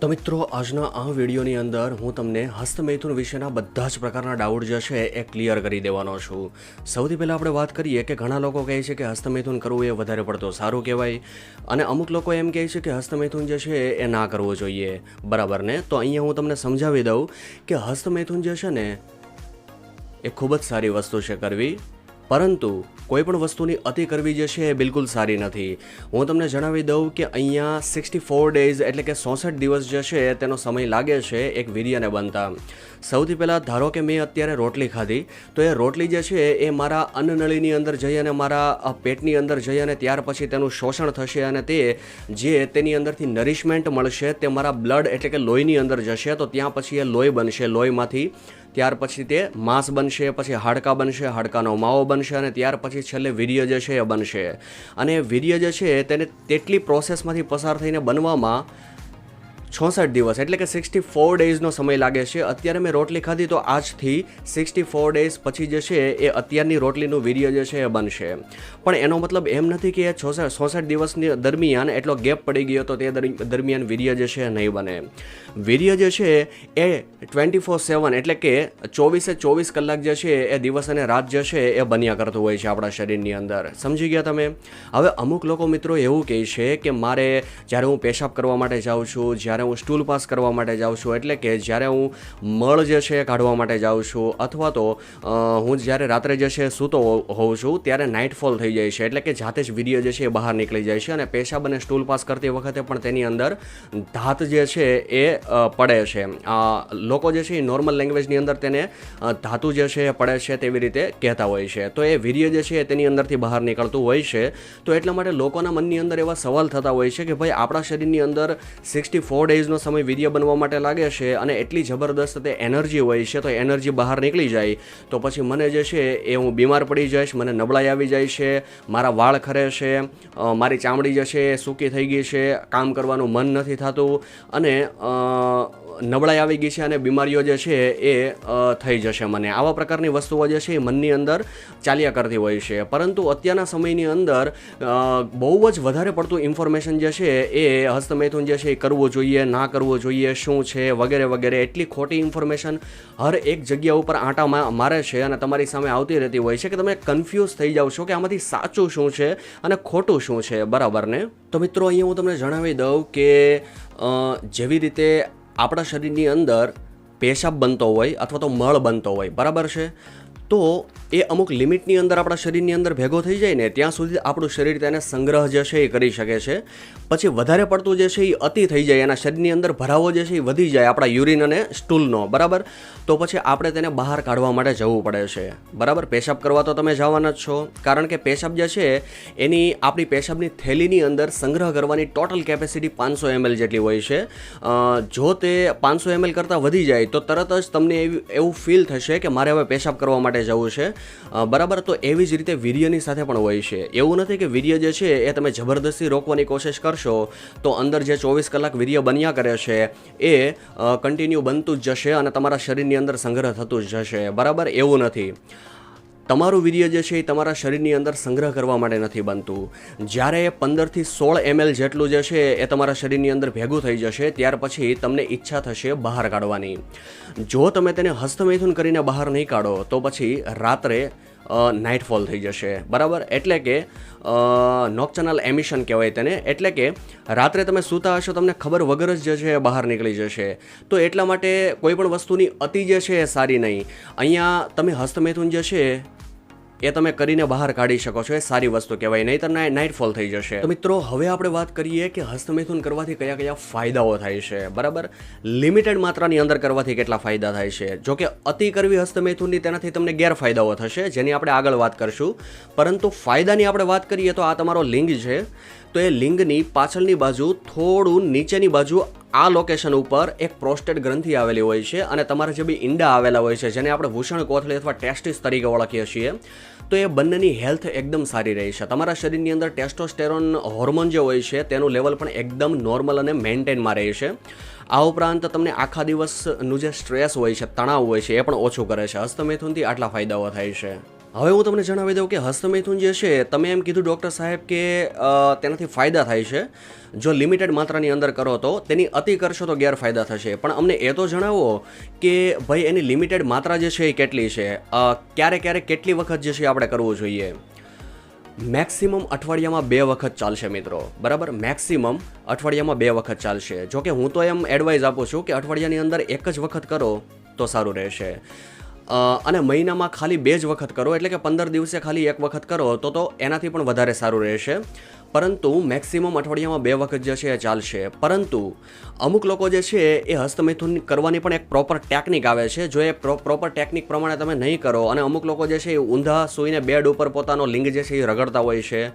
તો મિત્રો, આજના આ વિડીયોની અંદર હું તમને હસ્તમૈથુન વિશેના બધા જ પ્રકારના ડાઉટ જે છે એ ક્લિયર કરી દેવાનો છું. સૌથી પહેલાં આપણે વાત કરીએ કે ઘણા લોકો કહે છે કે હસ્તમૈથુન કરવું એ વધારે પડતો સારું કહેવાય. અને અમુક લોકો એમ કહે છે કે હસ્તમૈથુન જે છે એ ના કરવું જોઈએ. બરાબર ને? તો અહીંયા હું તમને સમજાવી દઉં કે હસ્તમૈથુન જે છે ને, એ ખૂબ જ સારી વસ્તુ છે કરવી. પરંતુ કોઈ પણ વસ્તુની અતિ કરવી જે છે એ બિલકુલ સારી નથી. હું તમને જણાવી દઉં કે અહીંયા સિક્સટી ફોર ડેઝ એટલે કે સોસઠ દિવસ જે છે તેનો સમય લાગે છે એક વીર્યને બનતા. સૌથી પહેલાં ધારો કે મેં અત્યારે રોટલી ખાધી, તો એ રોટલી જે છે એ મારા અન્નનળીની અંદર જઈ અને મારા પેટની અંદર જઈ અને ત્યાર પછી તેનું શોષણ થશે અને તે, જે તેની અંદરથી નરિશમેન્ટ મળશે તે મારા બ્લડ એટલે કે લોહીની અંદર જશે, તો ત્યાં પછી એ લોહી બનશે લોહીમાંથી. ત્યાર પછી તે માંસ બનશે, પછી હાડકાં બનશે, હાડકાનો માવો બનશે અને ત્યાર પછી છેલ્લે વીર્ય જે છે એ બનશે. અને વીર્ય જે છે તેને તેટલી પ્રોસેસમાંથી પસાર થઈને બનવામાં છોસઠ દિવસ, એટલે કે સિક્સટી ફોર ડેઝનો સમય લાગે છે. અત્યારે મેં રોટલી ખાધી તો આજથી સિક્સટી ફોર ડેઝ પછી જે છે એ અત્યારની રોટલીનું વીર્ય જે છે એ બનશે. પણ એનો મતલબ એમ નથી કે એ ચોસઠ દિવસની દરમિયાન એટલો ગેપ પડી ગયો તો તે દરમિયાન વીર્ય જે છે નહીં બને. વીર્ય જે છે એ ટ્વેન્ટી ફોર સેવન એટલે કે ચોવીસે ચોવીસ કલાક જે છે એ દિવસ અને રાત જે છે એ બન્યા કરતું હોય છે આપણા શરીરની અંદર. સમજી ગયા તમે? હવે અમુક લોકો મિત્રો એવું કહે છે કે મારે જ્યારે હું પેશાબ કરવા માટે જાઉં છું, જ્યારે હું સ્ટૂલ પાસ કરવા માટે જાઉં છું, એટલે કે જ્યારે હું મળ જે છે એ કાઢવા માટે જાઉં છું, અથવા તો હું જ્યારે રાત્રે જે છે સૂતો હોઉં છું, ત્યારે નાઇટફોલ થઈ જાય છે. એટલે કે જાતે જ વીડિયો જે છે એ બહાર નીકળી જાય છે અને પેશાબ અને સ્ટૂલ પાસ કરતી વખતે પણ તેની અંદર ધાત જે છે એ પડે છે. લોકો જે છે એ નોર્મલ લેંગ્વેજની અંદર તેને ધાતુ જે છે એ પડે છે તેવી રીતે કહેતા હોય છે. તો એ વીર્ય જે છે એ તેની અંદરથી બહાર નીકળતું હોય છે. તો એટલા માટે લોકોના મનની અંદર એવા સવાલ થતા હોય છે કે ભાઈ આપણા શરીરની અંદર સિક્સટી ફોર ડેઝનો સમય વીડિયો બનવા માટે લાગે છે અને એટલી જબરદસ્ત તે એનર્જી હોય છે, તો એનર્જી બહાર નીકળી જાય. તો પછી મને જે છે એ હું બીમાર પડી જઈશ, મને નબળાઈ આવી જાય છે, મારા વાળ ખરે છે મારી ચામડી જે છે એ સૂકી થઈ ગઈ છે, કામ કરવાનું મન નથી થતું અને નબળાઈ આવી ગઈ છે અને બીમારીઓ જે છે એ થઈ જશે મને આવા પ્રકારની વસ્તુઓ જે છે એ મનની અંદર ચાલ્યા કરતી હોય છે. પરંતુ અત્યારના સમયની અંદર બહુ જ વધારે પડતું ઇન્ફોર્મેશન જે છે એ હસ્તમૈથુન જે છે એ કરવું જોઈએ, ના કરવું જોઈએ, શું છે વગેરે વગેરે એટલી ખોટી ઇન્ફોર્મેશન હર એક જગ્યા ઉપર આંટા મારે છે અને તમારી સામે આવતી રહેતી હોય છે કે તમે કન્ફ્યુઝ થઈ જાઓ છો કે આમાંથી સાચું શું છે અને ખોટું શું છે. બરાબર ને? તો મિત્રો, અહીંયા હું તમને જણાવી દઉં કે જેવી રીતે આપણા શરીરની અંદર પેશાબ બનતો હોય અથવા તો મળ બનતો હોય. બરાબર છે? તો એ અમુક લિમિટની અંદર આપણા શરીરની અંદર ભેગો થઈ જાય ને ત્યાં સુધી આપણું શરીર તેને સંગ્રહ જે છે એ કરી શકે છે. પછી વધારે પડતું જે છે એ અતિ થઈ જાય, એના શરીરની અંદર ભરાવો જે છે એ વધી જાય આપણા યુરિન અને સ્ટૂલનો, બરાબર? તો પછી આપણે તેને બહાર કાઢવા માટે જવું પડે છે. બરાબર? પેશાબ કરવા તો તમે જવાના જ છો. કારણ કે પેશાબ જે છે એની આપણી પેશાબની થેલીની અંદર સંગ્રહ કરવાની ટોટલ કેપેસિટી પાંચસો એમએલ જેટલી હોય છે. જો તે પાંચસો એમએલ કરતાં વધી જાય તો તરત જ તમને એવી ફીલ થશે કે મારે હવે પેશાબ કરવા માટે જવું છે. બરાબર, તો એવી જ રીતે વીર્યની સાથે પણ હોય છે. એવું નથી કે વીર્ય જે છે એ તમે જબરદસ્તી રોકવાની કોશિશ કરશો તો અંદર જે ચોવીસ કલાક વીર્ય બન્યા કરે છે એ કન્ટિન્યુ બનતું જ જશે અને તમારા શરીરની અંદર સંગ્રહ થતું જ જશે. બરાબર? એવું નથી. તમારું વીર્ય જે છે એ તમારા શરીરની અંદર સંગ્રહ કરવા માટે નથી બનતું. જ્યારે પંદરથી સોળ એમએલ જેટલું જે છે એ તમારા શરીરની અંદર ભેગું થઈ જશે, ત્યાર પછી તમને ઈચ્છા થશે બહાર કાઢવાની. જો તમે તેને હસ્તમૈથુન કરીને બહાર નહીં કાઢો, તો પછી રાત્રે નાઇટફોલ થઈ જશે. બરાબર? એટલે કે નોક્ચનલ એમિશન કહેવાય તેને. એટલે કે, રાત્રે તમે સૂતા હશો, તમને ખબર વગર જ જે છે એ બહાર નીકળી જશે. તો એટલા માટે કોઈ પણ વસ્તુની અતિ જે છે એ સારી નહીં. અહીંયા તમે હસ્તમૈથુન જે છે એ તમે કરીને બહાર કાઢી શકો છો, એ સારી વસ્તુ કહેવાય નહીં તમને નાઇટફોલ થઈ જશે. તો મિત્રો, હવે આપણે વાત કરીએ કે હસ્તમૈથુન કરવાથી કયા કયા ફાયદાઓ થાય છે, બરાબર? લિમિટેડ માત્રાની અંદર કરવાથી કેટલા ફાયદા થાય છે? જો કે અતિ કરવી હસ્તમૈથુનની તેનાથી તમને ગેરફાયદાઓ થશે, જેની આપણે આગળ વાત કરશું. પરંતુ ફાયદાની આપણે વાત કરીએ તો આ તમારો લિંગ છે. તો એ લિંગની પાછળની બાજુ થોડું નીચેની બાજુ આ લોકેશન ઉપર એક પ્રોસ્ટેટ ગ્રંથિ આવેલી હોય છે અને તમારા જે બી ઈંડા આવેલા હોય છે, જેને આપણે ભૂષણ કોથળી અથવા ટેસ્ટિસ તરીકે ઓળખીએ છીએ, તો એ બંનેની હેલ્થ એકદમ સારી રહી છે. તમારા શરીરની અંદર ટેસ્ટોસ્ટેરોન હોર્મોન જે હોય છે, તેનું લેવલ પણ એકદમ નોર્મલ અને મેન્ટેનમાં રહે છે. આ ઉપરાંત તમને આખા દિવસનું જે સ્ટ્રેસ હોય છે, તણાવ હોય છે, એ પણ ઓછું કરે છે. હસ્તમેથુનથી આટલા ફાયદાઓ થાય છે. હવે હું તમને જણાવી દઉં કે હસ્તમૈથુન જે છે, તમે એમ કીધું ડૉક્ટર સાહેબ કે તેનાથી ફાયદા થાય છે. જો લિમિટેડ માત્રાની અંદર કરો તો તેની અતિ કરશો તો ગેરફાયદા થશે. પણ અમને એ તો જણાવો કે ભાઈ એની લિમિટેડ માત્રા જે છે એ કેટલી છે? ક્યારે ક્યારે કેટલી વખત જે છે આપણે કરવું જોઈએ? મેક્સિમમ અઠવાડિયામાં બે વખત ચાલશે મિત્રો. બરાબર? મેક્સિમમ અઠવાડિયામાં બે વખત ચાલશે. જો કે હું તો એમ એડવાઇસ આપું છું કે અઠવાડિયાની અંદર એક જ વખત કરો તો સારું રહેશે. અને મહિનામાં ખાલી બે જ વખત કરો, એટલે કે પંદર દિવસે ખાલી એક વખત કરો, તો તો એનાથી પણ વધારે સારું રહેશે. પરંતુ મેક્સિમમ અઠવાડિયામાં બે વખત જે છે એ ચાલશે. પરંતુ અમુક લોકો જે છે એ હસ્તમૈથુન કરવાની પણ એક પ્રોપર ટેકનિક આવે છે. જો એ પ્રોપર ટેકનિક પ્રમાણે તમે નહીં કરો અને અમુક લોકો જે છે એ ઊંધા સૂઈને બેડ ઉપર પોતાનો લિંગ જે છે એ રગડતા હોય છે.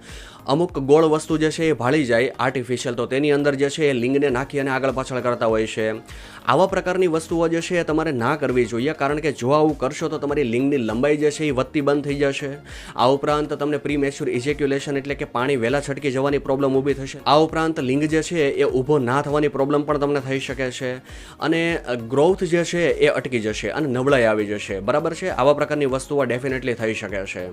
અમુક ગોળ વસ્તુ જે છે એ ભાળી જાય આર્ટિફિશિયલ તો તેની અંદર જે છે એ લિંગને નાખી અને આગળ પાછળ કરતા હોય છે. આવા પ્રકારની વસ્તુઓ જે છે એ તમારે ના કરવી જોઈએ કારણ કે જો આવું કરશો તો તમારી લિંગની લંબાઈ જે છે એ વધતી બંધ થઈ જશે. આ ઉપરાંત તમને પ્રી મેચ્યોર ઇજેક્યુલેશન એટલે કે પાણી વહેલા છટકી જવાની પ્રોબ્લેમ ઊભી થશે? આ ઉપરાંત લિંગ જે છે, એ ઊભો ના થવાની પ્રોબ્લેમ પણ તમને થઈ શકે છે. અને ગ્રોથ જે છે, એ અટકી જશે અને નબળાઈ આવી જશે. બરાબર છે? આવા પ્રકારની વસ્તુઓ ડેફિનેટલી થઈ શકે છે.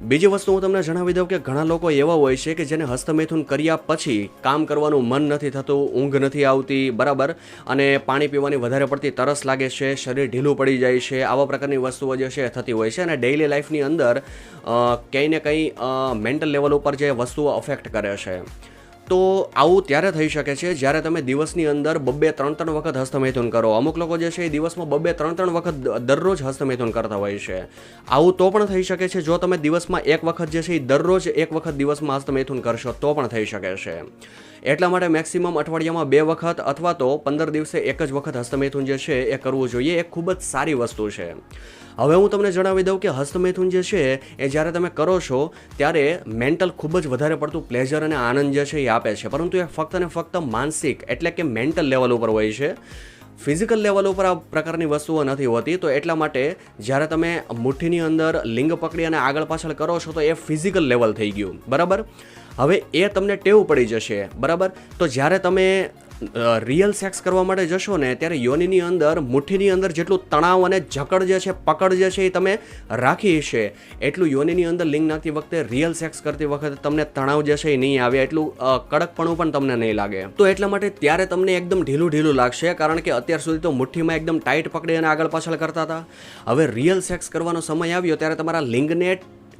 બીજી વસ્તુ હું તમને જણાવી દઉં કે ઘણા લોકો એવા હોય છે કે જેને હસ્તમૈથુન કર્યા પછી કામ કરવાનું મન નથી થતું, ઊંઘ નથી આવતી, બરાબર? અને પાણી પીવાની વધારે પડતી તરસ લાગે છે, શરીર ઢીલું પડી જાય છે, આવા પ્રકારની વસ્તુઓ જે છે થતી હોય છે અને ડેઇલી લાઈફની અંદર કંઈ ને કંઈ મેન્ટલ લેવલ ઉપર જે વસ્તુઓ અફેક્ટ કરે છે. તો આવું ત્યારે થઈ શકે છે જ્યારે તમે દિવસની અંદર બબ્બે ત્રણ ત્રણ વખત હસ્તમૈથુન કરો. અમુક લોકો જે છે એ દિવસમાં બબ્બે ત્રણ ત્રણ વખત દરરોજ હસ્તમૈથુન કરતા હોય છે. આવું તો પણ થઈ શકે છે. જો તમે દિવસમાં એક વખત જે છે એ દરરોજ એક વખત દિવસમાં હસ્તમૈથુન કરશો તો પણ થઈ શકે છે. એટલા માટે મેક્સિમમ અઠવાડિયામાં બે વખત અથવા તો પંદર દિવસે એક જ વખત હસ્તમૈથુન જે છે એ કરવું જોઈએ. એ ખૂબ જ સારી વસ્તુ છે. હવે હું તમને જણાવી દઉં કે હસ્તમૈથુન જે છે એ જ્યારે તમે કરો છો ત્યારે મેન્ટલ ખૂબ જ વધારે પડતું પ્લેઝર અને આનંદ જે છે એ આપે છે. પરંતુ એ ફક્ત ને ફક્ત માનસિક એટલે કે મેન્ટલ લેવલ ઉપર હોય છે. ફિઝિકલ લેવલ ઉપર આ પ્રકારની વસ્તુઓ નથી હોતી. તો એટલા માટે જ્યારે તમે મુઠ્ઠીની અંદર લિંગ પકડી અને આગળ પાછળ કરો છો તો એ ફિઝિકલ લેવલ થઈ ગયું. બરાબર? હવે એ તમને ટેવ પડી જશે, બરાબર? તો જ્યારે તમે રિયલ સેક્સ કરવા માટે જશો ને, ત્યારે યોનિની અંદર, મુઠ્ઠીની અંદર જેટલું તણાવ અને જકડ જે છે, પકડ જે છે એ તમે રાખી છે એટલું યોનિની અંદર લિંગ નાખતી વખતે રિયલ સેક્સ કરતી વખતે તમને તણાવ જે છે એ નહીં આવે, એટલું કડકપણું પણ તમને નહીં લાગે. તો એટલા માટે ત્યારે તમને એકદમ ઢીલું ઢીલું લાગશે, કારણ કે અત્યાર સુધી તો મુઠ્ઠીમાં એકદમ ટાઈટ પકડી અને આગળ પાછળ કરતા હતા. હવે રિયલ સેક્સ કરવાનો સમય આવ્યો, ત્યારે તમારા લિંગને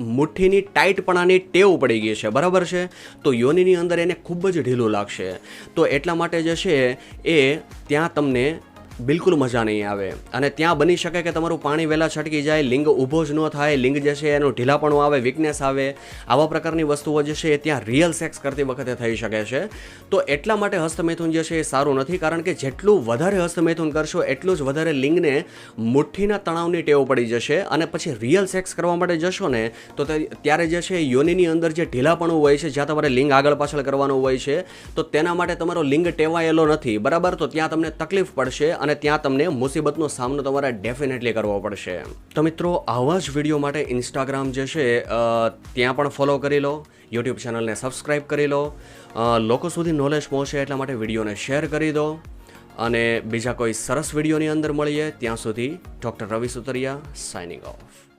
મુઠ્ઠીની ટાઈટપણાની ટેવ પડી ગઈ છે. બરાબર છે? તો યોનિની અંદર એને ખૂબ જ ઢીલું લાગશે. તો એટલા માટે જે છે એ, ત્યાં તમને બિલકુલ મજા નહીં આવે. અને ત્યાં બની શકે કે તમારું પાણી વહેલા છટકી જાય, લિંગ ઊભો જ ન થાય, લિંગ જે છે એનું ઢીલાપણું આવે વીકનેસ આવે, આવા પ્રકારની વસ્તુઓ જે છે એ ત્યાં રિયલ સેક્સ કરતી વખતે થઈ શકે છે. તો એટલા માટે હસ્તમૈથુન જે છે એ સારું નથી, કારણ કે જેટલું વધારે હસ્તમૈથુન કરશો, એટલું જ વધારે લિંગને મુઠ્ઠીના તણાવની ટેવ પડી જશે અને પછી રિયલ સેક્સ કરવા માટે જશો ને, તો ત્યારે જે છે યોનિની અંદર જે ઢીલાપણું હોય છે, જ્યાં તમારે લિંગ આગળ પાછળ કરવાનું હોય છે, તો તેના માટે તમારો લિંગ ટેવાયેલો નથી. બરાબર? તો ત્યાં તમને તકલીફ પડશે અને ત્યાં તમને મુસીબતનો સામનો તમારે ડેફિનેટલી કરવો પડશે. તો મિત્રો, આવા જ વીડિયો માટે ઇન્સ્ટાગ્રામ જે છે ત્યાં પણ ફોલો કરી લો યુટ્યુબ ચેનલને સબસ્ક્રાઈબ કરી લો લોકો સુધી નોલેજ પહોંચે એટલા માટે વિડીયોને શેર કરી દો. અને બીજા કોઈ સરસ વિડીયોની અંદર મળીએ, ત્યાં સુધી doctor Ravi Sutaria signing off